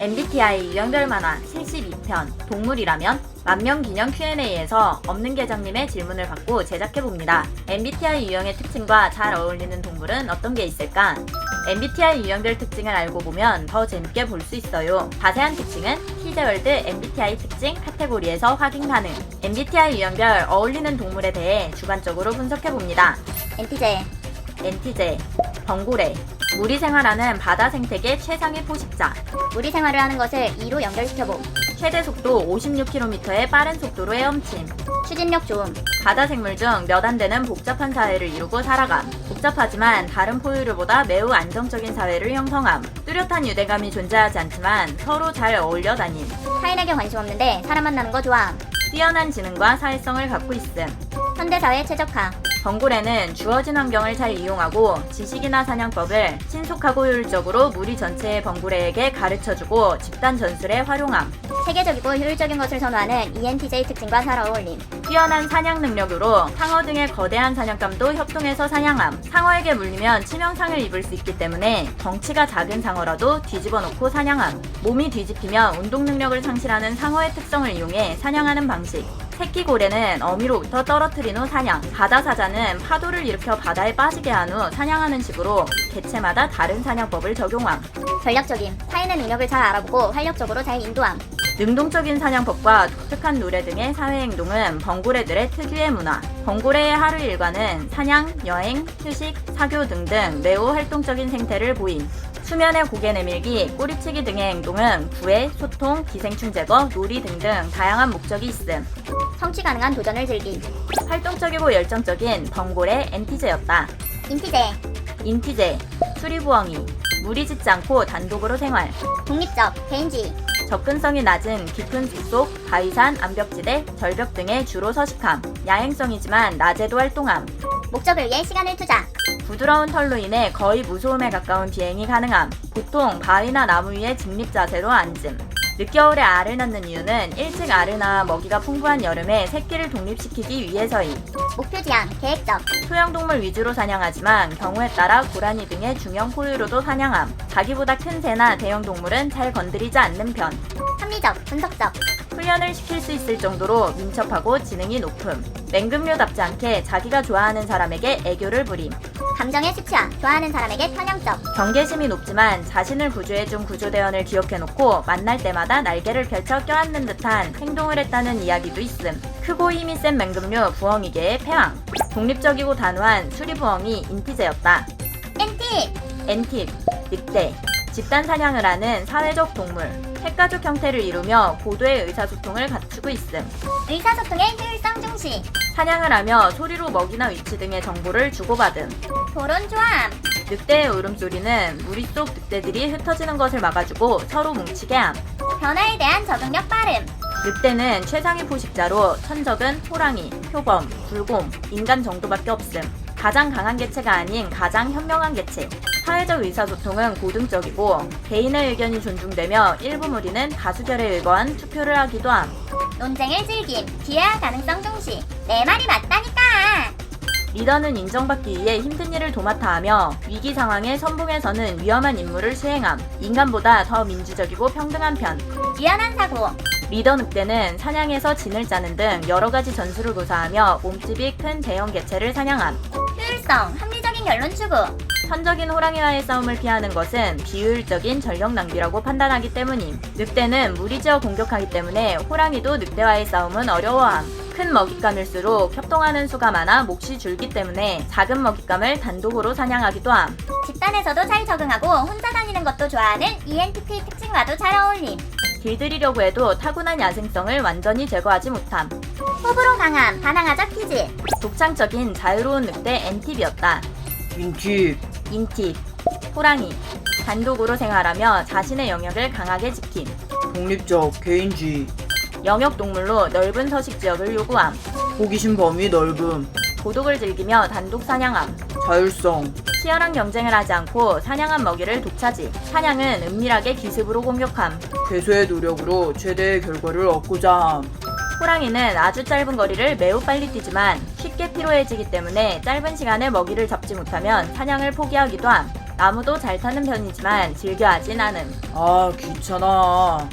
MBTI 유형별 만화 72편 동물이라면 만명 기념 Q&A에서 없는 계장님의 질문을 받고 제작해봅니다. MBTI 유형의 특징과 잘 어울리는 동물은 어떤 게 있을까? MBTI 유형별 특징을 알고 보면 더 재밌게 볼 수 있어요. 자세한 특징은 키제월드 MBTI 특징 카테고리에서 확인 가능. MBTI 유형별 어울리는 동물에 대해 주관적으로 분석해봅니다. 엔티제 엔티제, 벙고래, 무리 생활하는 바다 생태계 최상의 포식자, 무리 생활을 하는 것을 2로 연결시켜봄 최대 속도 56km의 빠른 속도로 헤엄침, 추진력 좋음 바다 생물 중 몇 안 되는 복잡한 사회를 이루고 살아감. 복잡하지만 다른 포유류보다 매우 안정적인 사회를 형성함. 뚜렷한 유대감이 존재하지 않지만 서로 잘 어울려 다님. 타인에게 관심 없는데 사람 만나는 거 좋아함 뛰어난 지능과 사회성을 갖고 있음. 현대사회 최적화 벙굴에는 주어진 환경을 잘 이용하고 지식이나 사냥법을 신속하고 효율적으로 무리 전체의 벙굴에게 가르쳐주고 집단 전술에 활용함. 체계적이고 효율적인 것을 선호하는 ENTJ 특징과 잘 어울림 뛰어난 사냥 능력으로 상어 등의 거대한 사냥감도 협동해서 사냥함. 상어에게 물리면 치명상을 입을 수 있기 때문에 덩치가 작은 상어라도 뒤집어 놓고 사냥함. 몸이 뒤집히면 운동 능력을 상실하는 상어의 특성을 이용해 사냥하는 방식. 새끼 고래는 어미로부터 떨어뜨린 후 사냥. 바다 사자는 파도를 일으켜 바다에 빠지게 한 후 사냥하는 식으로 개체마다 다른 사냥법을 적용함. 전략적임 타인의 능력을 잘 알아보고 활력적으로 잘 인도함 능동적인 사냥법과 독특한 노래 등의 사회 행동은 벙고래들의 특유의 문화. 벙고래의 하루 일과는 사냥, 여행, 휴식, 사교 등등 매우 활동적인 생태를 보임. 수면에 고개 내밀기, 꼬리치기 등의 행동은 구애, 소통, 기생충 제거, 놀이 등등 다양한 목적이 있음. 성취 가능한 도전을 즐김 활동적이고 열정적인 벙고래 엔티제였다. 인티제 인티제, 수리부엉이, 무리 짓지 않고 단독으로 생활. 독립적 개인주의 접근성이 낮은 깊은 숲속, 바위산, 암벽지대, 절벽 등에 주로 서식함. 야행성이지만 낮에도 활동함. 목적을 위해 시간을 투자 부드러운 털로 인해 거의 무소음에 가까운 비행이 가능함. 보통 바위나 나무 위에 직립 자세로 앉음. 늦겨울에 알을 낳는 이유는 일찍 알을 낳아 먹이가 풍부한 여름에 새끼를 독립시키기 위해서임. 목표 지향 계획적 소형동물 위주로 사냥하지만 경우에 따라 고라니 등의 중형 포유류도 사냥함. 자기보다 큰 새나 대형 동물은 잘 건드리지 않는 편. 합리적 분석적 훈련을 시킬 수 있을 정도로 민첩하고 지능이 높음. 맹금류답지 않게 자기가 좋아하는 사람에게 애교를 부림. 감정의 수치화 좋아하는 사람에게 편향적 경계심이 높지만 자신을 구조해준 구조대원을 기억해놓고 만날 때마다 날개를 펼쳐 껴안는 듯한 행동을 했다는 이야기도 있음. 크고 힘이 센 맹금류 부엉이계의 패왕. 독립적이고 단호한 수리부엉이 인티제였다. 엔티 엔팁, 늑대, 집단 사냥을 하는 사회적 동물, 핵가족 형태를 이루며 고도의 의사소통을 갖추고 있음. 의사소통의 효율성 중시 사냥을 하며 소리로 먹이나 위치 등의 정보를 주고받음. 토론 조함 늑대의 울음소리는 무리 속 늑대들이 흩어지는 것을 막아주고 서로 뭉치게 함. 변화에 대한 적응력 빠름 늑대는 최상위 포식자로 천적은 호랑이, 표범, 불곰, 인간 정도밖에 없음. 가장 강한 개체가 아닌 가장 현명한 개체. 사회적 의사소통은 고등적이고 개인의 의견이 존중되며 일부 무리는 다수결에 의거한 투표를 하기도 함. 논쟁을 즐김 기회와 가능성 중시 내 말이 맞다니까 리더는 인정받기 위해 힘든 일을 도맡아 하며 위기 상황에 선봉에 서는 위험한 임무를 수행함. 인간보다 더 민주적이고 평등한 편. 유연한 사고 리더 늑대는 사냥에서 진을 짜는 등 여러 가지 전술을 구사하며 몸집이 큰 대형 개체를 사냥함. 효율성 합리적인 결론 추구 천적인 호랑이와의 싸움을 피하는 것은 비효율적인 전력 낭비라고 판단하기 때문임. 늑대는 무리지어 공격하기 때문에 호랑이도 늑대와의 싸움은 어려워함. 큰 먹잇감일수록 협동하는 수가 많아 몫이 줄기 때문에 작은 먹잇감을 단독으로 사냥하기도 함. 집단에서도 잘 적응하고 혼자 다니는 것도 좋아하는 ENTP 특징과도 잘 어울림 길들이려고 해도 타고난 야생성을 완전히 제거하지 못함. 호불호 강함 반항아적 퀴즈 독창적인 자유로운 늑대 엔팁이었다. 인팁 인팁, 호랑이, 단독으로 생활하며 자신의 영역을 강하게 지킴. 독립적 개인주의 영역 동물로 넓은 서식 지역을 요구함. 호기심 범위 넓음 고독을 즐기며 단독 사냥함. 자율성 치열한 경쟁을 하지 않고 사냥한 먹이를 독차지. 사냥은 은밀하게 기습으로 공격함. 괴소의 노력으로 최대의 결과를 얻고자 함 호랑이는 아주 짧은 거리를 매우 빨리 뛰지만 쉽게 피로해지기 때문에 짧은 시간에 먹이를 잡지 못하면 사냥을 포기하기도 함. 나무도 잘 타는 편이지만 즐겨하진 않음. 아, 귀찮아.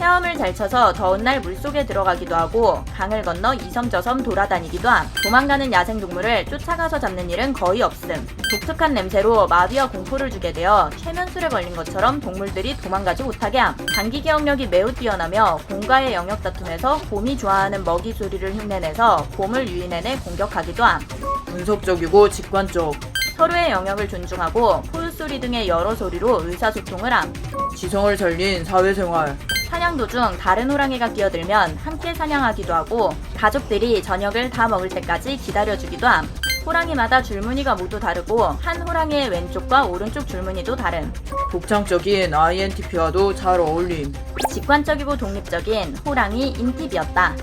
헤엄을 잘 쳐서 더운 날 물속에 들어가기도 하고 강을 건너 이섬 저섬 돌아다니기도 함. 도망가는 야생동물을 쫓아가서 잡는 일은 거의 없음. 독특한 냄새로 마비와 공포를 주게 되어 최면술에 걸린 것처럼 동물들이 도망가지 못하게 함. 단기 기억력이 매우 뛰어나며 공과의 영역 다툼에서 곰이 좋아하는 먹이 소리를 흉내내서 곰을 유인해내 공격하기도 함. 분석적이고 직관적. 서로의 영역을 존중하고 포유 소리 등의 여러 소리로 의사소통을 함. 지성을 살린 사회생활. 사냥 도중 다른 호랑이가 끼어들면 함께 사냥하기도 하고 가족들이 저녁을 다 먹을 때까지 기다려주기도 함. 호랑이마다 줄무늬가 모두 다르고 한 호랑이의 왼쪽과 오른쪽 줄무늬도 다름. 독창적인 INTP와도 잘 어울림. 직관적이고 독립적인 호랑이 인팁이었다.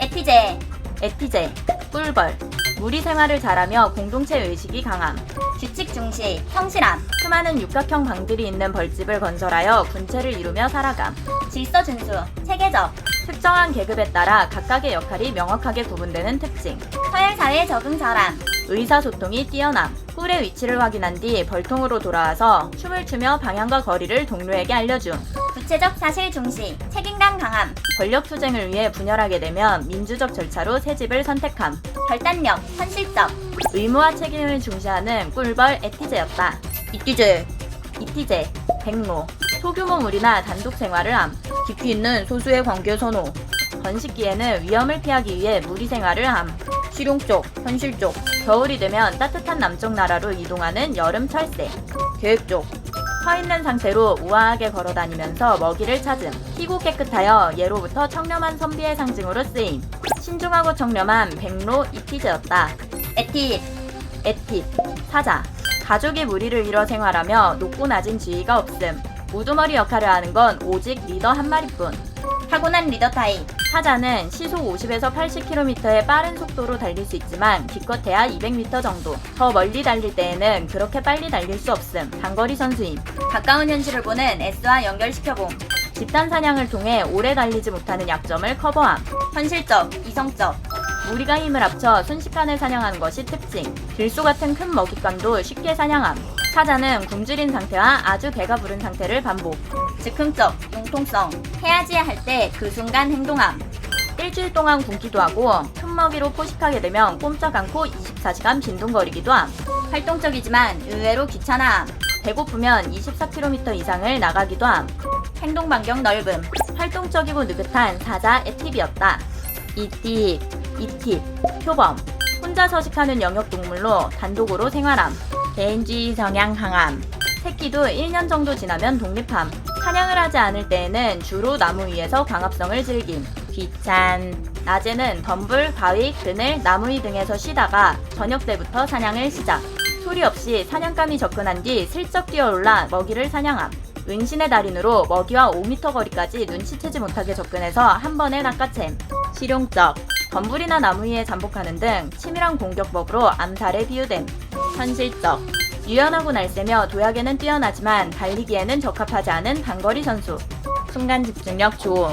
에피제, 에티제, 꿀벌. 무리 생활을 잘하며 공동체 의식이 강함. 규칙 중시, 성실함, 수많은 육각형 방들이 있는 벌집을 건설하여 군체를 이루며 살아감. 질서 준수, 체계적, 특정한 계급에 따라 각각의 역할이 명확하게 구분되는 특징. 서열 사회 적응 잘함, 의사소통이 뛰어남. 꿀의 위치를 확인한 뒤 벌통으로 돌아와서 춤을 추며 방향과 거리를 동료에게 알려줌. 구체적 사실 중시, 책임감 강함, 권력 투쟁을 위해 분열하게 되면 민주적 절차로 새 집을 선택함. 결단력, 현실적, 의무와 책임을 중시하는 꿀벌 에티제였다. 이티제. 이티제, 백로, 소규모 무리나 단독 생활을 함. 깊이 있는 소수의 관계 선호. 번식기에는 위험을 피하기 위해 무리 생활을 함. 실용적, 현실적, 겨울이 되면 따뜻한 남쪽 나라로 이동하는 여름 철새. 계획적. 서 있는 상태로 우아하게 걸어 다니면서 먹이를 찾음. 희고 깨끗하여 예로부터 청렴한 선비의 상징으로 쓰임. 신중하고 청렴한 백로 이티제였다. 에팁, 에팁, 사자. 가족이 무리를 이뤄 생활하며 높고 낮은 지위가 없음. 우두머리 역할을 하는 건 오직 리더 한 마리뿐. 타고난 리더 타입, 사자는 시속 50에서 80km의 빠른 속도로 달릴 수 있지만 기껏해야 200m 정도. 더 멀리 달릴 때에는 그렇게 빨리 달릴 수 없음. 단거리 선수임. 가까운 현실을 보는 S와 연결시켜봄, 집단 사냥을 통해 오래 달리지 못하는 약점을 커버함. 현실적, 이성적, 무리가 힘을 합쳐 순식간에 사냥하는 것이 특징. 들소 같은 큰 먹잇감도 쉽게 사냥함. 사자는 굶주린 상태와 아주 배가 부른 상태를 반복. 즉흥적, 융통성, 해야지 할 때 그 순간 행동함, 일주일 동안 굶기도 하고 큰 먹이로 포식하게 되면 꼼짝 않고 24시간 빈둥거리기도 함. 활동적이지만 의외로 귀찮아함, 배고프면 24km 이상을 나가기도 함. 행동 반경 넓음, 활동적이고 느긋한 사자 에팁이었다. 이팁, 이팁, 표범. 혼자 서식하는 영역 동물로 단독으로 생활함. 개인주의 성향 강함. 새끼도 1년 정도 지나면 독립함. 사냥을 하지 않을 때에는 주로 나무 위에서 광합성을 즐김. 귀찬. 낮에는 덤불, 바위, 그늘, 나무 위 등에서 쉬다가 저녁 때부터 사냥을 시작. 소리 없이 사냥감이 접근한 뒤 슬쩍 뛰어올라 먹이를 사냥함. 은신의 달인으로 먹이와 5m 거리까지 눈치채지 못하게 접근해서 한 번에 낚아챔. 실용적. 덤불이나 나무 위에 잠복하는 등 치밀한 공격법으로 암살에 비유됨. 현실적. 유연하고 날쌔며 도약에는 뛰어나지만 달리기에는 적합하지 않은 단거리 선수. 순간 집중력 좋음.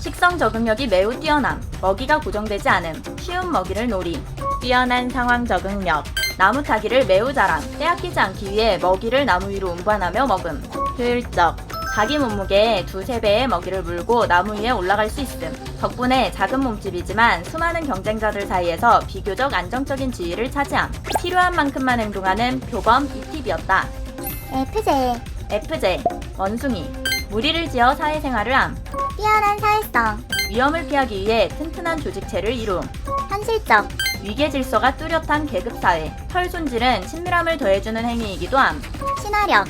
식성 적응력이 매우 뛰어남. 먹이가 고정되지 않음. 쉬운 먹이를 노림. 뛰어난 상황 적응력. 나무 타기를 매우 잘함. 빼앗기지 않기 위해 먹이를 나무 위로 운반하며 먹음. 효율적. 자기 몸무게의 두세 배의 먹이를 물고 나무 위에 올라갈 수 있음. 덕분에 작은 몸집이지만 수많은 경쟁자들 사이에서 비교적 안정적인 지위를 차지함. 필요한 만큼만 행동하는 표범 이팁이었다. FJ, FJ. 원숭이. 무리를 지어 사회생활을 함. 뛰어난 사회성, 위험을 피하기 위해 튼튼한 조직체를 이룸. 현실적, 위계 질서가 뚜렷한 계급 사회. 털 손질은 친밀함을 더해주는 행위이기도 함. 친화력,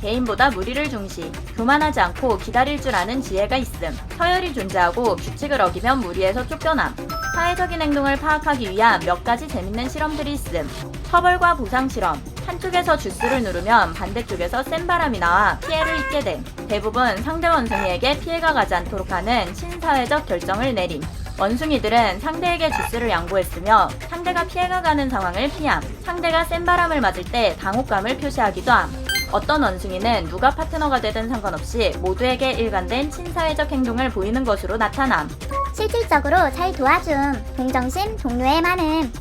개인보다 무리를 중시. 교만하지 않고 기다릴 줄 아는 지혜가 있음. 서열이 존재하고 규칙을 어기면 무리에서 쫓겨남. 사회적인 행동을 파악하기 위한 몇 가지 재밌는 실험들이 있음. 처벌과 보상 실험. 한쪽에서 주스를 누르면 반대쪽에서 센 바람이 나와 피해를 입게 됨. 대부분 상대 원숭이에게 피해가 가지 않도록 하는 신사회적 결정을 내림. 원숭이들은 상대에게 주스를 양보했으며 상대가 피해가 가는 상황을 피함. 상대가 센 바람을 맞을 때 당혹감을 표시하기도 함. 어떤 원숭이는 누가 파트너가 되든 상관없이 모두에게 일관된 친사회적 행동을 보이는 것으로 나타남. 실질적으로 잘 도와줌, 동정심, 동료의 많음,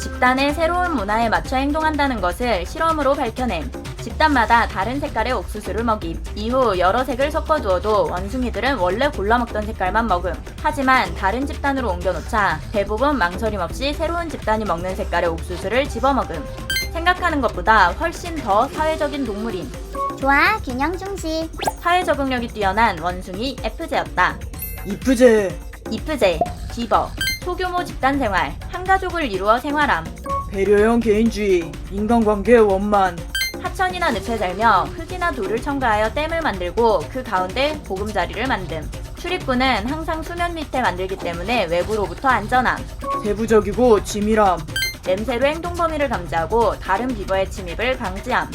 집단의 새로운 문화에 맞춰 행동한다는 것을 실험으로 밝혀냄. 집단마다 다른 색깔의 옥수수를 먹임. 이후 여러 색을 섞어두어도 원숭이들은 원래 골라 먹던 색깔만 먹음. 하지만 다른 집단으로 옮겨놓자 대부분 망설임 없이 새로운 집단이 먹는 색깔의 옥수수를 집어먹음. 생각하는 것보다 훨씬 더 사회적인 동물임. 좋아, 균형 중시. 사회 적응력이 뛰어난 원숭이 F제였다. 이프제. 이프제, 비버, 소규모 집단 생활, 한 가족을 이루어 생활함. 배려형 개인주의. 인간관계 원만. 하천이나 늪에 살며 흙이나 돌을 첨가하여 댐을 만들고 그 가운데 보금자리를 만듦. 출입구는 항상 수면 밑에 만들기 때문에 외부로부터 안전함. 세부적이고 치밀함. 냄새로 행동 범위를 감지하고 다른 비버의 침입을 방지함.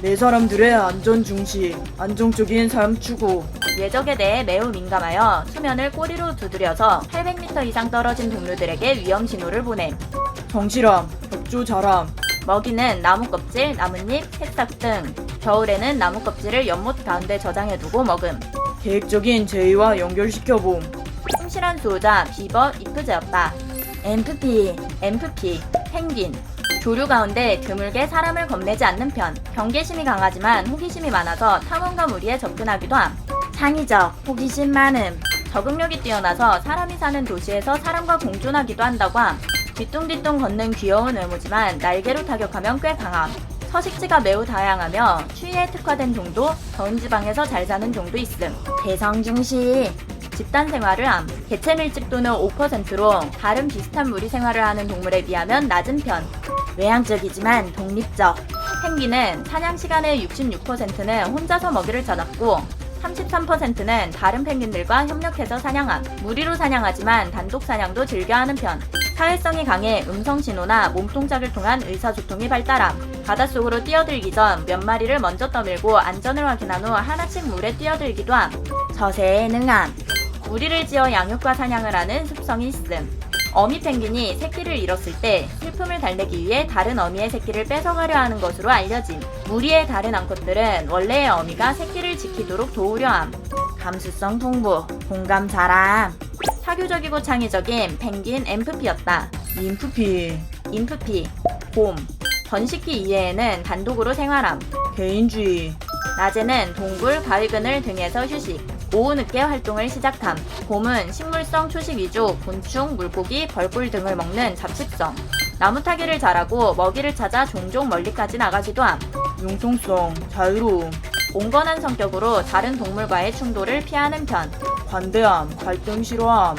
내 사람들의 안전 중시. 안정적인 삶 추구. 외적에 대해 매우 민감하여 수면을 꼬리로 두드려서 800m 이상 떨어진 동료들에게 위험 신호를 보냄. 성실함. 협조 잘함. 먹이는 나무 껍질, 나뭇잎, 새싹 등. 겨울에는 나무 껍질을 연못 가운데 저장해두고 먹음. 계획적인 제의와 연결시켜봄. 충실한 수호자 비버 이프제였다. MFP, MFP, 펭귄. 조류 가운데 드물게 사람을 겁내지 않는 편. 경계심이 강하지만 호기심이 많아서 탐험가 무리에 접근하기도 함. 창의적, 호기심 많음. 적응력이 뛰어나서 사람이 사는 도시에서 사람과 공존하기도 한다고 함. 뒤뚱뒤뚱 걷는 귀여운 외모지만 날개로 타격하면 꽤 강함. 서식지가 매우 다양하며 추위에 특화된 종도, 더운 지방에서 잘 사는 종도 있음. 대성 중시. 집단 생활을 함. 개체 밀집도는 5%로 다른 비슷한 무리 생활을 하는 동물에 비하면 낮은 편. 외향적이지만 독립적. 펭귄은 사냥 시간의 66%는 혼자서 먹이를 찾았고 33%는 다른 펭귄들과 협력해서 사냥함. 무리로 사냥하지만 단독 사냥도 즐겨하는 편. 사회성이 강해 음성 신호나 몸동작을 통한 의사소통이 발달함. 바닷속으로 뛰어들기 전 몇 마리를 먼저 떠밀고 안전을 확인한 후 하나씩 물에 뛰어들기도 함. 저세에 능함. 무리를 지어 양육과 사냥을 하는 습성이 있음. 어미 펭귄이 새끼를 잃었을 때 슬픔을 달래기 위해 다른 어미의 새끼를 뺏어가려 하는 것으로 알려짐. 무리의 다른 암컷들은 원래의 어미가 새끼를 지키도록 도우려 함. 감수성 풍부, 공감 잘함. 사교적이고 창의적인 펭귄 엠프피였다. 인프피. 인프피, 곰. 번식기 이외에는 단독으로 생활함. 개인주의. 낮에는 동굴, 바위그늘 등에서 휴식. 오후 늦게 활동을 시작함. 곰은 식물성 초식 위주, 곤충, 물고기, 벌꿀 등을 먹는 잡식성. 나무 타기를 잘하고 먹이를 찾아 종종 멀리까지 나가기도 함. 융통성. 자유로움. 온건한 성격으로 다른 동물과의 충돌을 피하는 편. 관대함. 갈등 싫어함.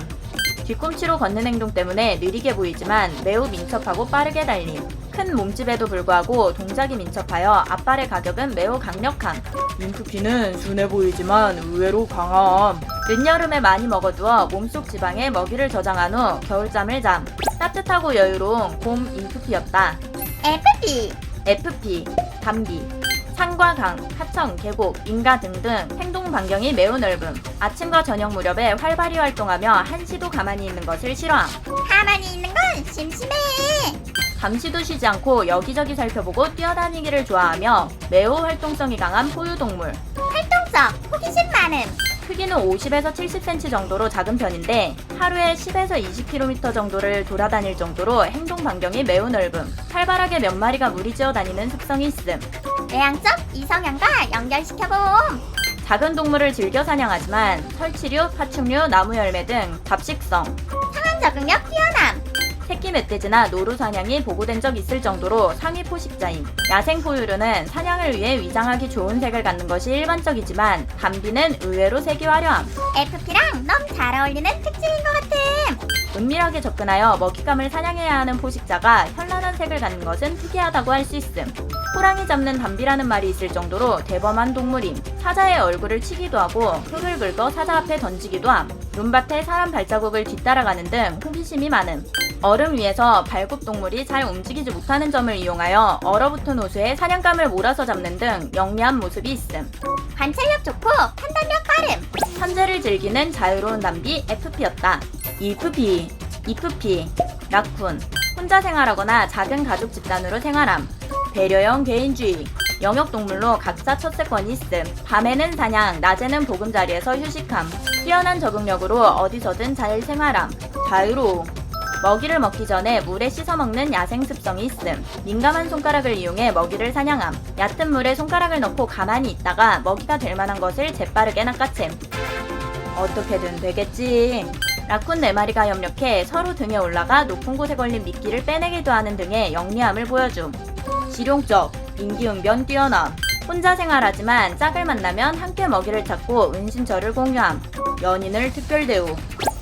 뒤꿈치로 걷는 행동 때문에 느리게 보이지만 매우 민첩하고 빠르게 달림. 큰 몸집에도 불구하고 동작이 민첩하여 앞발의 가격은 매우 강력함. 인프피는 순해 보이지만 의외로 강함. 늦여름에 많이 먹어두어 몸속 지방에 먹이를 저장한 후 겨울잠을 잠. 따뜻하고 여유로운 곰 인프피였다. FP. FP, 담비. 산과 강, 하천, 계곡, 인가 등등 행동 반경이 매우 넓음. 아침과 저녁 무렵에 활발히 활동하며 한시도 가만히 있는 것을 싫어함. 가만히 있는 건 심심해. 잠시도 쉬지 않고 여기저기 살펴보고 뛰어다니기를 좋아하며 매우 활동성이 강한 포유동물. 활동적, 호기심 많음. 크기는 50에서 70cm 정도로 작은 편인데 하루에 10에서 20km 정도를 돌아다닐 정도로 행동 반경이 매우 넓음. 활발하게 몇 마리가 무리지어 다니는 습성이 있음. 외향적, 이성향과 연결시켜봄. 작은 동물을 즐겨 사냥하지만 설치류, 파충류, 나무 열매 등 잡식성. 상황 적응력 뛰어남. 새끼 멧돼지나 노루 사냥이 보고된 적 있을 정도로 상위 포식자임. 야생 포유류는 사냥을 위해 위장하기 좋은 색을 갖는 것이 일반적이지만 담비는 의외로 색이 화려함. FP랑 너무 잘 어울리는 특징인 것 같음. 은밀하게 접근하여 먹잇감을 사냥해야 하는 포식자가 현란한 색을 갖는 것은 특이하다고 할 수 있음. 호랑이 잡는 담비라는 말이 있을 정도로 대범한 동물임. 사자의 얼굴을 치기도 하고 흙을 긁어 사자 앞에 던지기도 함. 눈밭에 사람 발자국을 뒤따라가는 등 호기심이 많음. 얼음 위에서 발굽 동물이 잘 움직이지 못하는 점을 이용하여 얼어붙은 호수에 사냥감을 몰아서 잡는 등 영리한 모습이 있음. 관찰력 좋고 판단력 빠름. 산재를 즐기는 자유로운 담비 FP였다. EFP, EFP, 라쿤. 혼자 생활하거나 작은 가족 집단으로 생활함. 배려형 개인주의. 영역동물로 각자 첫세권이 있음. 밤에는 사냥, 낮에는 보금자리에서 휴식함. 뛰어난 적응력으로 어디서든 잘 생활함. 자유로움. 먹이를 먹기 전에 물에 씻어 먹는 야생 습성이 있음. 민감한 손가락을 이용해 먹이를 사냥함. 얕은 물에 손가락을 넣고 가만히 있다가 먹이가 될 만한 것을 재빠르게 낚아챔. 어떻게든 되겠지. 라쿤 네 마리가 협력해 서로 등에 올라가 높은 곳에 걸린 미끼를 빼내기도 하는 등의 영리함을 보여줌. 실용적, 인기응변 뛰어남. 혼자 생활하지만 짝을 만나면 함께 먹이를 찾고 은신처를 공유함. 연인을 특별 대우.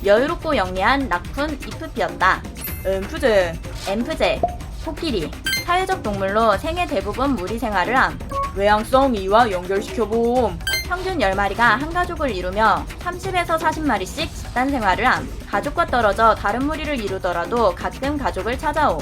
여유롭고 영리한 라쿤 이프피였다. 엠프제 엠프제, 코끼리. 사회적 동물로 생애 대부분 무리 생활을 함. 외향성 이와 연결시켜봄 평균 10마리가 한 가족을 이루며 30에서 40마리씩 집단 생활을 함. 가족과 떨어져 다른 무리를 이루더라도 가끔 가족을 찾아옴.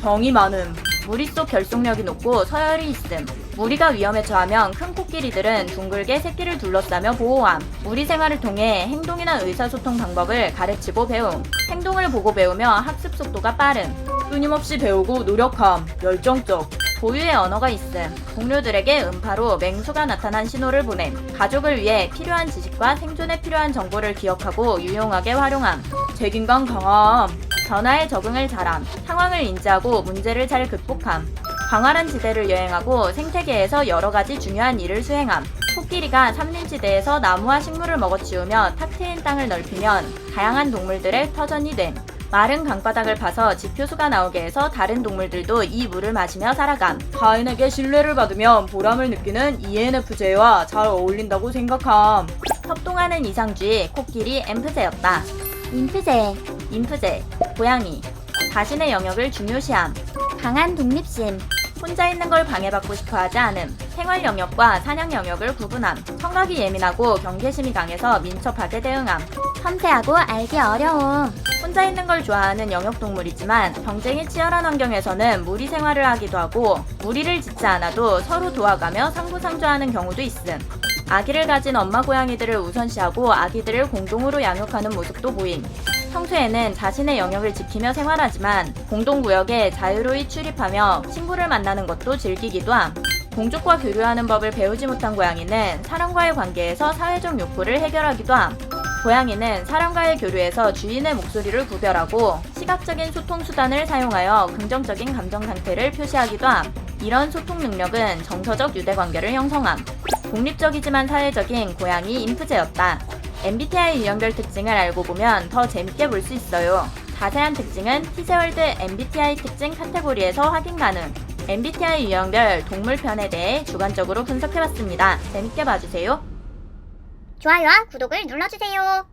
정이 많음 무리 속 결속력이 높고 서열이 있음. 무리가 위험에 처하면 큰 코끼리들은 둥글게 새끼를 둘러싸며 보호함. 무리 생활을 통해 행동이나 의사소통 방법을 가르치고 배움. 행동을 보고 배우며 학습 속도가 빠름. 끊임없이 배우고 노력함 열정적 고유의 언어가 있음. 동료들에게 음파로 맹수가 나타난 신호를 보냄. 가족을 위해 필요한 지식과 생존에 필요한 정보를 기억하고 유용하게 활용함. 책임감 강함 변화에 적응을 잘함. 상황을 인지하고 문제를 잘 극복함. 광활한 지대를 여행하고 생태계에서 여러 가지 중요한 일을 수행함. 코끼리가 삼림지대에서 나무와 식물을 먹어치우며 탁 트인 땅을 넓히면 다양한 동물들의 터전이 됨. 마른 강바닥을 파서 지표수가 나오게 해서 다른 동물들도 이 물을 마시며 살아감. 타인에게 신뢰를 받으면 보람을 느끼는 ENFJ와 잘 어울린다고 생각함 협동하는 이상주의 코끼리 엠프제였다. 인프제, 인프제, 고양이. 자신의 영역을 중요시함. 강한 독립심, 혼자 있는 걸 방해받고 싶어 하지 않음. 생활 영역과 사냥 영역을 구분함. 청각이 예민하고 경계심이 강해서 민첩하게 대응함. 섬세하고 알기 어려움, 혼자 있는 걸 좋아하는 영역 동물이지만 경쟁이 치열한 환경에서는 무리 생활을 하기도 하고 무리를 짓지 않아도 서로 도와가며 상부상조하는 경우도 있음. 아기를 가진 엄마 고양이들을 우선시하고 아기들을 공동으로 양육하는 모습도 보임. 평소에는 자신의 영역을 지키며 생활하지만 공동구역에 자유로이 출입하며 친구를 만나는 것도 즐기기도 함. 동족과 교류하는 법을 배우지 못한 고양이는 사람과의 관계에서 사회적 욕구를 해결하기도 함. 고양이는 사람과의 교류에서 주인의 목소리를 구별하고 시각적인 소통 수단을 사용하여 긍정적인 감정 상태를 표시하기도 함. 이런 소통 능력은 정서적 유대 관계를 형성함. 독립적이지만 사회적인 고양이 인프제였다. MBTI 유형별 특징을 알고 보면 더 재밌게 볼 수 있어요. 자세한 특징은 티제월드 MBTI 특징 카테고리에서 확인 가능. MBTI 유형별 동물편에 대해 주관적으로 분석해봤습니다. 재밌게 봐주세요. 좋아요와 구독을 눌러주세요.